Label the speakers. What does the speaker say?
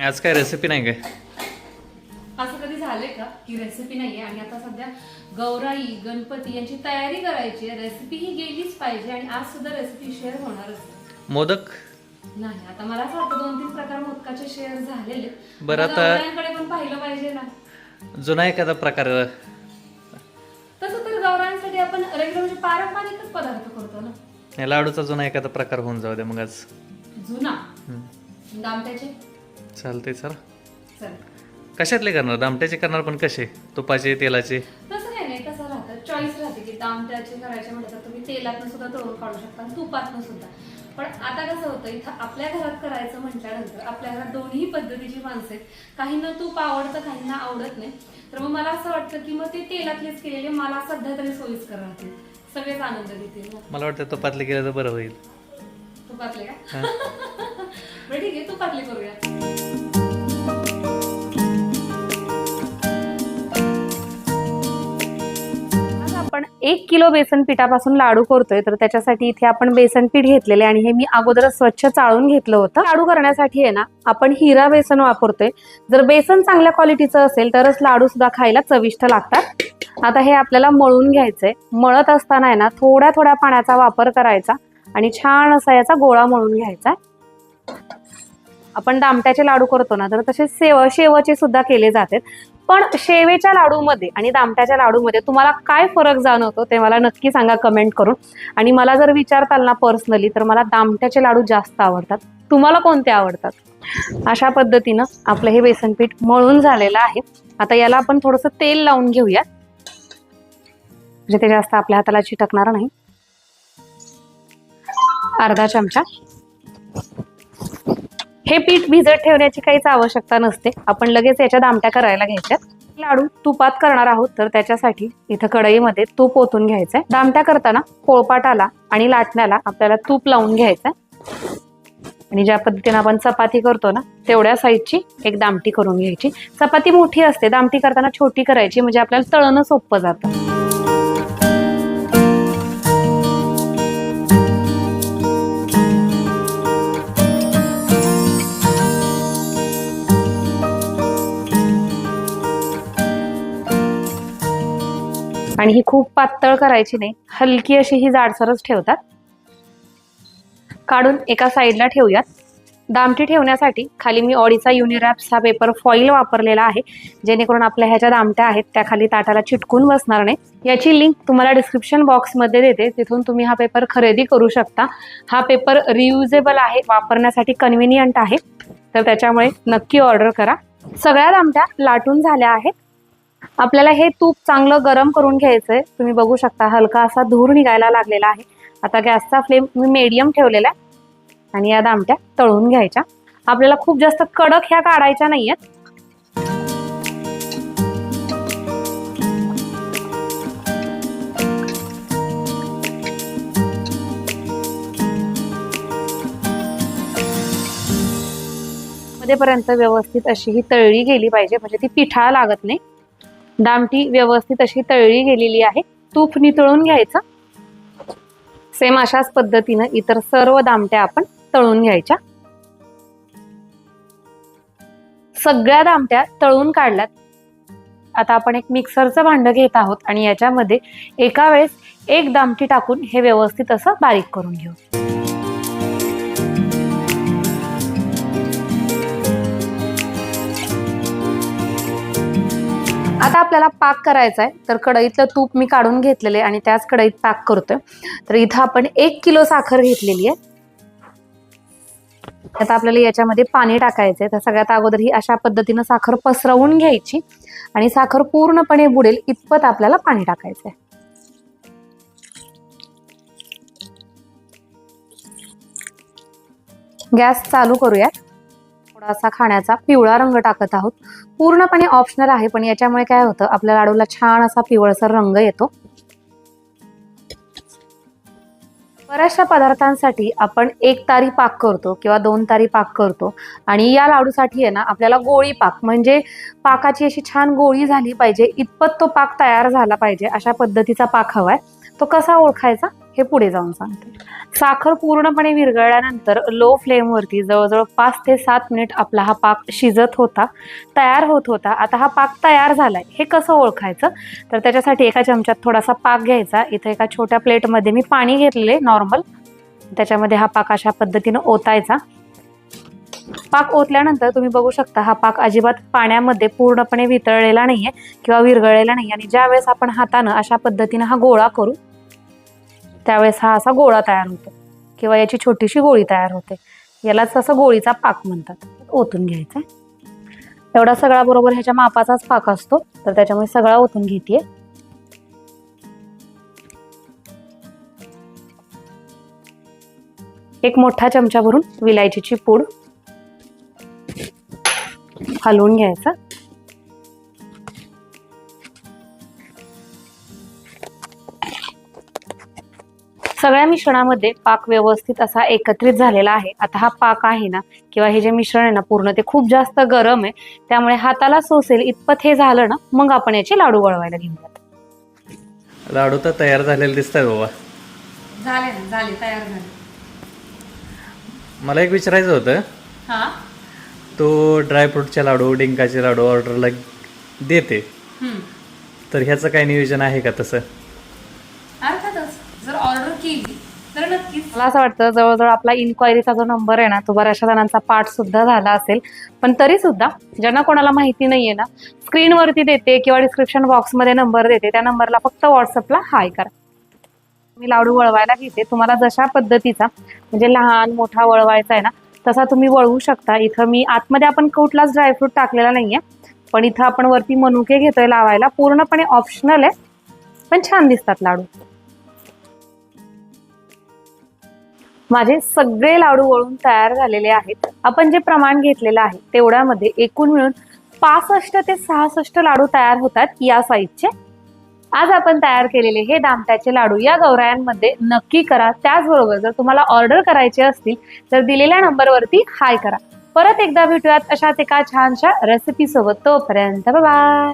Speaker 1: आज काय रेसिपी नाही काय?
Speaker 2: असं कधी झालंय का? की रेसिपी नाहीये आणि आता सध्या गौराई गणपती यांची तयारी करायची आहे. रेसिपी ही गेलीच पाहिजे आणि आज सुद्धा रेसिपी शेअर होणारच आहे.
Speaker 1: मोदक?
Speaker 2: नाही आता मला असं वाटतं दोन तीन प्रकार मोदकाचे शेअर झालेले
Speaker 1: बरं आता-
Speaker 2: गौरायांकडे पण पाहिलं पाहिजे ना.
Speaker 1: जुना एखादा प्रकार.
Speaker 2: तसं तर गौरायांसाठी आपण रेग्युलर म्हणजे पारंपरिकच पदार्थ करतो ना.
Speaker 1: लाडूचा जुना एखादा प्रकार होऊन जाऊ द्या मग आज.
Speaker 2: जुना?
Speaker 1: हम्म.
Speaker 2: दामट्याचे?
Speaker 1: चालतंय सर.
Speaker 2: चल.
Speaker 1: कशातले करणार? दामट्याचे करणार पण कसे? तुपाचे तेलाचे?
Speaker 2: तसं काही नाही कसं राहतं. चॉईस राहते की दामट्याचे करायचे म्हटलं तर तुम्ही तेलातनं सुद्धा तळून काढू शकता आणि तुपातनं सुद्धा. पण आता कसं होतं इथं आपल्या घरात करायचं म्हटल्यानंतर आपल्या घरात दोन्ही पद्धतीची माणसं आहेत. काहींना तूप आवडतं काहींना आवडत नाही. तर मग मला असं वाटतं की मग ते तेलातलेच केलेले मला सध्या तरी सोयीस्कर राहतील. सगळेच आनंद देतील
Speaker 1: मला वाटतं तुपातले केलं तर बरं होईल.
Speaker 2: तुपातले का?
Speaker 1: हा.
Speaker 2: बरं ठीक आहे तुपातले करूया.
Speaker 3: आपण एक किलो बेसन पिठापासून लाडू करतोय तर त्याच्यासाठी इथे आपण बेसन पीठ घेतलेले आणि हे मी अगोदरच स्वच्छ चाळून घेतलं होतं. लाडू करण्यासाठी आहे ना आपण हिरा बेसन वापरतोय. जर बेसन चांगल्या क्वालिटीचं असेल तरच लाडू सुद्धा खायला चविष्ट लागतात. आता हे आपल्याला मळून घ्यायचंय. मळत असताना आहे ना थोड्या थोड्या पाण्याचा वापर करायचा आणि छान असा याचा गोळा मळून घ्यायचा. आपण दामट्याचे लाडू करतो ना तर तसे सेव शेवचे सुद्धा केले जातात. पण शेवेच्या लाडूमध्ये आणि दामट्याच्या लाडूमध्ये तुम्हाला काय फरक जाणवतो ते मला नक्की सांगा कमेंट करून. आणि मला जर विचारताल ना पर्सनली तर मला दामट्याचे लाडू जास्त आवडतात. तुम्हाला कोणते आवडतात? अशा पद्धतीनं आपलं हे बेसन पीठ मळून झालेलं आहे. आता याला आपण थोडंसं तेल लावून घेऊया म्हणजे ते जास्त आपल्या हाताला चिटकणार नाही. अर्धा चमचा. हे पीठ भिजत ठेवण्याची काहीच आवश्यकता नसते. आपण लगेच याच्या दामट्या करायला घ्यायच्यात लाडू तुपात करणार आहोत तर त्याच्यासाठी इथं कढईमध्ये तूप ओतून घ्यायचंय. दामट्या करताना पोळपाटाला आणि लाटण्याला आपल्याला तूप लावून घ्यायचंय. आणि ज्या पद्धतीने आपण चपाती करतो ना तेवढ्या साईजची एक दामटी करून घ्यायची. चपाती मोठी असते दामटी करताना छोटी करायची म्हणजे आपल्याला तळणं सोपं जातं. आणि ही खूप पातळ करायची नाही. हलकी अशी ही जाडसरच ठेवतात. काढून एका साईडला ठेवूयात. दामटी ठेवण्यासाठी खाली मी ऑडीचा युनिरॅप्स हा पेपर फॉईल वापरलेला आहे. जेणेकरून आपल्या ह्या ज्या दामट्या आहेत त्या खाली ताटाला चिटकून बसणार नाही. याची लिंक तुम्हाला डिस्क्रिप्शन बॉक्समध्ये देते. तिथून तुम्ही हा पेपर खरेदी करू शकता. हा पेपर रियुजेबल आहे वापरण्यासाठी कन्व्हिनियंट आहे. तर त्याच्यामुळे नक्की ऑर्डर करा. सगळ्या दामट्या लाटून झाल्या आहेत. आपल्याला हे तूप चांगलं गरम करून घ्यायचंय. तुम्ही बघू शकता हलका असा धूर निघायला लागलेला आहे. आता गॅसचा फ्लेम मी मीडियम ठेवलेला आहे. आणि या दामट्या तळून घ्यायच्या. आपल्याला खूप जास्त कडक ह्या काढायच्या नाहीयेत. मध्येपर्यंत व्यवस्थित अशी ही तळली गेली पाहिजे. म्हणजे ती पिठा लागत नाही. दामटी व्यवस्थित अशी तळली गेलेली आहे. तूप नितळून घ्यायचं. सेम अशाच पद्धतीनं इतर सर्व दामट्या आपण तळून घ्यायच्या. सगळ्या दामट्या तळून काढल्यात. आता आपण एक मिक्सरचं भांड घेत आहोत आणि याच्यामध्ये एका वेळेस एक दामटी टाकून हे व्यवस्थित असं बारीक करून घेऊ. आता आपल्याला पाक करायचा आहे तर कढईतलं तूप मी काढून घेतलेले आणि त्याच कढईत पाक करतोय. तर इथं आपण एक किलो साखर घेतलेली आहे. आता आपल्याला याच्यामध्ये पाणी टाकायचंय. तर सगळ्यात अगोदर ही अशा पद्धतीनं साखर पसरवून घ्यायची आणि साखर पूर्णपणे बुडेल इतपत आपल्याला पाणी टाकायचंय. गॅस चालू करूयात. थोडासा खाण्याचा पिवळा रंग टाकत आहोत. पूर्णपणे ऑप्शनल आहे पण याच्यामुळे काय होतं आपल्या लाडूला छान असा पिवळसर रंग येतो. बऱ्याचशा पदार्थांसाठी आपण एक तारी पाक करतो किंवा दोन तारी पाक करतो आणि या लाडूसाठी आहे ना आपल्याला गोळी पाक म्हणजे पाकाची अशी छान गोळी झाली पाहिजे इतपत तो पाक तयार झाला पाहिजे अशा पद्धतीचा पाक हवा आहे तो कसा ओळखायचा? हे पुढे जाऊन सांगते. साखर पूर्णपणे विरघळल्यानंतर लो फ्लेमवरती जवळजवळ पाच ते सात मिनिट आपला हा पाक शिजत होता तयार होत होता. आता हा पाक तयार झालाय. हे कसं ओळखायचं? तर त्याच्यासाठी एका चमच्यात थोडासा पाक घ्यायचा. इथं एका छोट्या प्लेटमध्ये मी पाणी घेतलेले नॉर्मल त्याच्यामध्ये हा पाक अशा पद्धतीनं ओतायचा. पाक ओतल्यानंतर तुम्ही बघू शकता हा पाक अजिबात पाण्यामध्ये पूर्णपणे वितळलेला नाहीये किंवा विरघळलेला नाही आणि ज्यावेळेस आपण हातानं अशा पद्धतीनं हा गोळा करू त्यावेळेस हा असा गोळा तयार होतो. किंवा याची छोटीशी गोळी तयार होते. यालाच असं गोळीचा पाक म्हणतात. ओतून घ्यायचा एवढा सगळा बरोबर ह्याच्या मापाचाच पाक असतो. तर त्याच्यामुळे सगळा ओतून घेते एक मोठा चमचा भरून विलायचीची पूड हलवून घ्यायचं. सगळ्या मिश्रणामध्ये पाक व्यवस्थित असा एकत्रित झालेला आहे. आता हा पाक आहे ना किंवा हे जे मिश्रण आहे ना पूर्ण ते खूप जास्त गरम आहे. त्यामुळे हाताला सोसेल इतपत हे झालं ना मग आपण याचे लाडू वळवायला घेऊयात.
Speaker 1: लाडू तर तयार झालेले दिसतात बाबा.
Speaker 2: झाले ना झाले तयार झाले.
Speaker 1: मला एक विचारायचं होतं.
Speaker 2: हा?
Speaker 1: तो ड्रायफ्रूटचे लाडू डिंकाचे लाडू ऑर्डरला देते. तर ह्याचं काय नियोजन आहे का तसं
Speaker 2: अर्थातच जर ऑर्डर केली तर नक्कीच
Speaker 3: मला असं वाटतं जवळजवळ आपला इन्क्वायरीचा जो नंबर आहे ना तो बऱ्याचशा जणांचा पाठ सुद्धा झाला असेल. पण तरी सुद्धा ज्यांना कोणाला माहिती नाहीये ना स्क्रीनवरती देते किंवा डिस्क्रिप्शन बॉक्समध्ये नंबर देते त्या नंबरला फक्त व्हॉट्सअपला हाय करा. मी लाडू वळवायला घेते. तुम्हाला जशा पद्धतीचा म्हणजे लहान मोठा वळवायचा आहे ना तसा तुम्ही वळवू शकता. इथं मी आतमध्ये आपण कुठलाच ड्रायफ्रूट टाकलेला नाहीये. पण इथं आपण वरती मनुके घेतोय लावायला. पूर्णपणे ऑप्शनल आहे. पण छान दिसतात लाडू. माझे सगळे लाडू वळून तयार झालेले आहेत. आपण जे प्रमाण घेतलेलं आहे तेवढ्यामध्ये एकूण मिळून पासष्ट ते सहासष्ट लाडू तयार होतात या साईजचे आज आपण तयार केलेले हे दामट्याचे लाडू या गौरायांमध्ये नक्की करा. त्याचबरोबर जर तुम्हाला ऑर्डर करायचे असतील तर दिलेल्या नंबरवरती हाय करा. परत एकदा भेटूयात अशाच एका छानशा रेसिपी सोबत. तोपर्यंत बाय